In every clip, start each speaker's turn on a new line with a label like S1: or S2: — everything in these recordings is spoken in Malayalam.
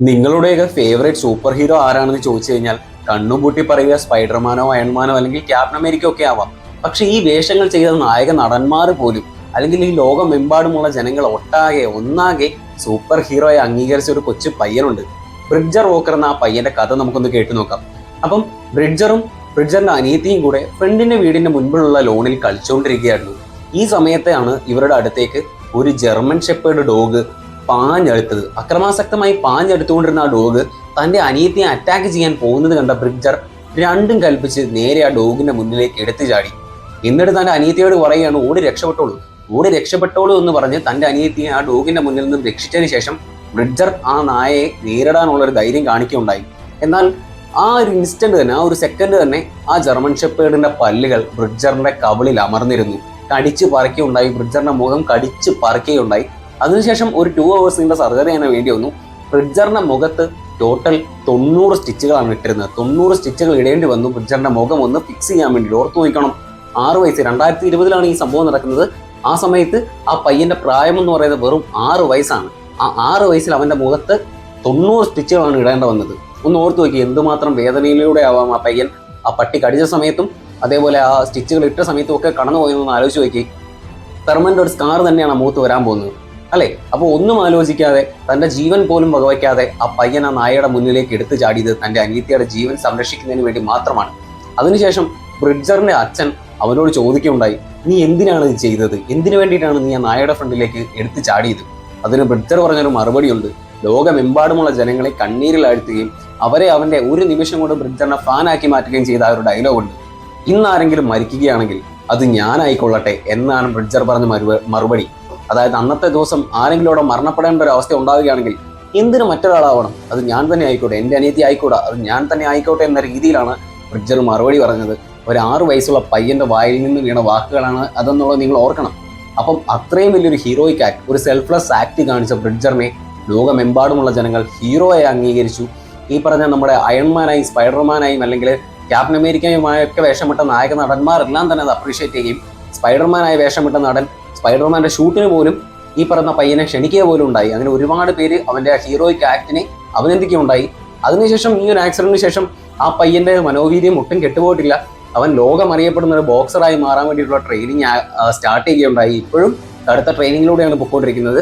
S1: നിങ്ങളുടെയൊക്കെ ഫേവറേറ്റ് സൂപ്പർ ഹീറോ ആരാണെന്ന് ചോദിച്ചു കഴിഞ്ഞാൽ കണ്ണും പൂട്ടി പറയുക സ്പൈഡർമാനോ അയൺമാനോ അല്ലെങ്കിൽ ക്യാപ്റ്റൻ അമേരിക്ക ഒക്കെ ആവാം. പക്ഷേ ഈ വേഷങ്ങൾ ചെയ്ത നായക നടന്മാർ പോലും അല്ലെങ്കിൽ ഈ ലോകമെമ്പാടുമുള്ള ജനങ്ങൾ ഒട്ടാകെ ഒന്നാകെ സൂപ്പർ ഹീറോയെ അംഗീകരിച്ച ഒരു കൊച്ചു പയ്യനുണ്ട്. ബ്രിഡ്ജർ വോക്കർ എന്ന ആ പയ്യന്റെ കഥ നമുക്കൊന്ന് കേട്ടു നോക്കാം. അപ്പം ബ്രിഡ്ജറും ബ്രിഡ്ജറിന്റെ അനിയത്തിയും കൂടെ ഫ്രണ്ടിന്റെ വീടിന്റെ മുൻപിലുള്ള ലോണിൽ കളിച്ചുകൊണ്ടിരിക്കുകയായിരുന്നു. ഈ സമയത്തെയാണ് ഇവരുടെ അടുത്തേക്ക് ഒരു ജർമ്മൻ ഷെപ്പേർഡ് ഡോഗ് പാഞ്ഞെടുത്തത്. അക്രമാസക്തമായി പാഞ്ഞെടുത്തുകൊണ്ടിരുന്ന ആ ഡോഗ് തന്റെ അനിയത്തിയെ അറ്റാക്ക് ചെയ്യാൻ പോകുന്നത് കണ്ട ബ്രിഡ്ജർ രണ്ടും കൽപ്പിച്ച് നേരെ ആ ഡോഗിന്റെ മുന്നിലേക്ക് എടുത്തു ചാടി. എന്നിട്ട് തന്റെ അനിയത്തിയോട് പറയുകയാണ് ഓടി രക്ഷപ്പെട്ടോളൂ. ഓടി രക്ഷപ്പെട്ടോളൂ എന്ന് പറഞ്ഞ് തന്റെ അനിയത്തിയെ ആ ഡോഗിന്റെ മുന്നിൽ നിന്നും രക്ഷിച്ചതിന് ശേഷം ബ്രിഡ്ജർ ആ നായയെ നേരിടാനുള്ള ഒരു ധൈര്യം കാണിക്കുകയുണ്ടായി. എന്നാൽ ആ ഒരു ഇൻസ്റ്റന്റ് തന്നെ ആ ഒരു സെക്കൻഡ് തന്നെ ആ ജർമ്മൻ ഷെപ്പേർഡിന്റെ പല്ലുകൾ ബ്രിഡ്ജറിന്റെ കവിളിൽ അമർന്നിരുന്നു. കടിച്ചു പറിക്കുകയുണ്ടായി. ബ്രിഡ്ജറിന്റെ മുഖം കടിച്ചു പറിക്കുകയുണ്ടായി. അതിനുശേഷം ഒരു ടു അവേഴ്സിന്റെ സർജറി ചെയ്യാൻ വേണ്ടി വന്നു. ബ്രിഡ്ജറിന്റെ മുഖത്ത് ടോട്ടൽ തൊണ്ണൂറ് സ്റ്റിച്ചുകളാണ് ഇട്ടിരുന്നത്. തൊണ്ണൂറ് സ്റ്റിച്ചുകൾ ഇടേണ്ടി വന്നു. ബ്രിഡ്ജറിന്റെ മുഖം ഒന്ന് ഫിക്സ് ചെയ്യാൻ വേണ്ടി ഓർത്ത് നോക്കണം ആറ് വയസ്സ്. രണ്ടായിരത്തി ഇരുപതിലാണ് ഈ സംഭവം നടക്കുന്നത്. ആ സമയത്ത് ആ പയ്യന്റെ പ്രായം എന്ന് പറയുന്നത് വെറും ആറ് വയസ്സാണ്. ആ ആറ് വയസ്സിൽ അവന്റെ മുഖത്ത് തൊണ്ണൂറ് സ്റ്റിച്ചുകളാണ് ഇടേണ്ട വന്നത്. ഒന്ന് ഓർത്ത് നോക്കി എന്തുമാത്രം വേദനയിലൂടെ ആവാം ആ പയ്യൻ. ആ പട്ടി കടിച്ച സമയത്തും അതേപോലെ ആ സ്റ്റിച്ചുകൾ ഇട്ട സമയത്തും ഒക്കെ കടന്നു പോയെന്ന് ആലോചിച്ച് നോക്കി. പെർമനന്റ് ഒരു സ്കാർ തന്നെയാണ് ആ മുഖത്ത് വരാൻ പോകുന്നത്. അല്ലേ? അപ്പോൾ ഒന്നും ആലോചിക്കാതെ തന്റെ ജീവൻ പോലും വകവയ്ക്കാതെ ആ പയ്യൻ ആ നായയുടെ മുന്നിലേക്ക് എടുത്തു ചാടിയത് തന്റെ അനിയത്തിയുടെ ജീവൻ സംരക്ഷിക്കുന്നതിന് വേണ്ടി മാത്രമാണ്. അതിനുശേഷം ബ്രിഡ്ജറിന്റെ അച്ഛൻ അവനോട് ചോദിക്കുകയുണ്ടായി നീ എന്തിനാണ് ഇത് ചെയ്തത്? എന്തിനു വേണ്ടിയിട്ടാണ് നീ ആ നായയുടെ ഫ്രണ്ടിലേക്ക് എടുത്തു ചാടിയത്? അതിന് ബ്രിഡ്ജർ പറഞ്ഞൊരു മറുപടിയുണ്ട്. ലോകമെമ്പാടുമുള്ള ജനങ്ങളെ കണ്ണീരിലാഴ്ത്തുകയും അവരെ അവന്റെ ഒരു നിമിഷം കൊണ്ട് ബ്രിഡ്ജറിനെ ഫാനാക്കി മാറ്റുകയും ചെയ്ത ആ ഒരു ഡയലോഗ് ഉണ്ട്. ഇന്ന് ആരെങ്കിലും മരിക്കുകയാണെങ്കിൽ അത് ഞാനായിക്കൊള്ളട്ടെ എന്നാണ് ബ്രിഡ്ജർ പറഞ്ഞ മറുപടി. അതായത് അന്നത്തെ ദിവസം ആരെങ്കിലും അവിടെ മരണപ്പെടേണ്ട ഒരു അവസ്ഥ ഉണ്ടാവുകയാണെങ്കിൽ എന്തിനു മറ്റൊരാളാവണം? അത് ഞാൻ തന്നെ ആയിക്കോട്ടെ എന്റെ അനിയത്തി ആയിക്കോട്ടെ അത് ഞാൻ തന്നെ ആയിക്കോട്ടെ എന്ന രീതിയിലാണ് ബ്രിഡ്ജർ മറുപടി പറഞ്ഞത്. ഒരു ആറ് വയസ്സുള്ള പയ്യന്റെ വായിൽ നിന്ന് വീണ വാക്കുകളാണ് അതെന്നുള്ളത് നിങ്ങൾ ഓർക്കണം. അപ്പം അത്രയും വലിയൊരു ഹീറോയിക് ആക്ട് ഒരു സെൽഫ്ലെസ് ആക്ട് കാണിച്ച ബ്രിഡ്ജറിനെ ലോകമെമ്പാടുമുള്ള ജനങ്ങൾ ഹീറോയെ അംഗീകരിച്ചു. ഈ പറഞ്ഞ നമ്മുടെ അയൺമാനായി സ്പൈഡർമാനായും അല്ലെങ്കിൽ ക്യാപ്റ്റൻ അമേരിക്കയുമായൊക്കെ വേഷമിട്ട നായക നടന്മാരെല്ലാം തന്നെ അത് അപ്രീഷിയേറ്റ് ചെയ്യുകയും സ്പൈഡർമാനായി വേഷമിട്ട നടൻ സ്പൈഡർമാന്റെ ഷൂട്ടിന് പോലും ഈ പറഞ്ഞ പയ്യനെ ക്ഷണിക്കുക പോലും ഉണ്ടായി. അങ്ങനെ ഒരുപാട് പേര് അവന്റെ ഹീറോയ്ക്ക് ആക്ടിനെ അഭിനന്ദിക്കുകയുണ്ടായി. അതിനുശേഷം ഈ ഒരു ആക്സിഡന്റിന് ശേഷം ആ പയ്യന്റെ മനോവീര്യം ഒട്ടും കെട്ടുപോയിട്ടില്ല. അവൻ ലോകം അറിയപ്പെടുന്ന ഒരു ബോക്സറായി മാറാൻ വേണ്ടിയിട്ടുള്ള ട്രെയിനിങ് സ്റ്റാർട്ട് ചെയ്യുകയുണ്ടായി. ഇപ്പോഴും കടുത്ത ട്രെയിനിങ്ങിലൂടെയാണ് പൊയ്ക്കൊണ്ടിരിക്കുന്നത്.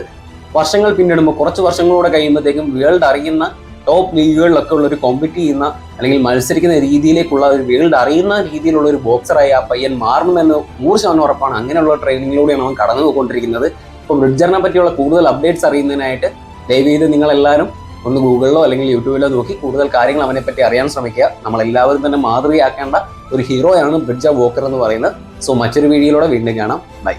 S1: വർഷങ്ങൾ പിന്നിടുമ്പോൾ കുറച്ച് വർഷങ്ങളൂടെ കഴിയുമ്പോഴത്തേക്കും വേൾഡ് അറിയുന്ന ടോപ്പ് ലീഗുകളിലൊക്കെ ഉള്ള ഒരു കോമ്പറ്റ് ചെയ്യുന്ന അല്ലെങ്കിൽ മത്സരിക്കുന്ന രീതിയിലേക്കുള്ള ഒരു വേൾഡ് അറിയുന്ന രീതിയിലുള്ള ഒരു ബോക്സറായി ആ പയ്യൻ മാറണമെന്ന് നൂറ് ശതമാനം ഉറപ്പാണ്. അങ്ങനെയുള്ള ട്രെയിനിങ്ങിലൂടെയാണ് അവൻ കടന്നു പോയിക്കൊണ്ടിരിക്കുന്നത്. ഇപ്പം റിഡ്ജറിനെ പറ്റിയുള്ള കൂടുതൽ അപ്ഡേറ്റ്സ് അറിയുന്നതിനായിട്ട് ദയവ് ചെയ്ത് നിങ്ങളെല്ലാവരും ഒന്ന് ഗൂഗിളിലോ അല്ലെങ്കിൽ യൂട്യൂബിലോ നോക്കി കൂടുതൽ കാര്യങ്ങൾ അവനെ പറ്റി അറിയാൻ ശ്രമിക്കുക. നമ്മളെല്ലാവരും തന്നെ മാതൃകയാക്കേണ്ട ഒരു ഹീറോയാണ് ബ്രിഡ്ജ വോക്കർ എന്ന് പറയുന്നത്. സോ മറ്റൊരു വീഡിയോയിലൂടെ വീണ്ടും കാണാം. ബൈ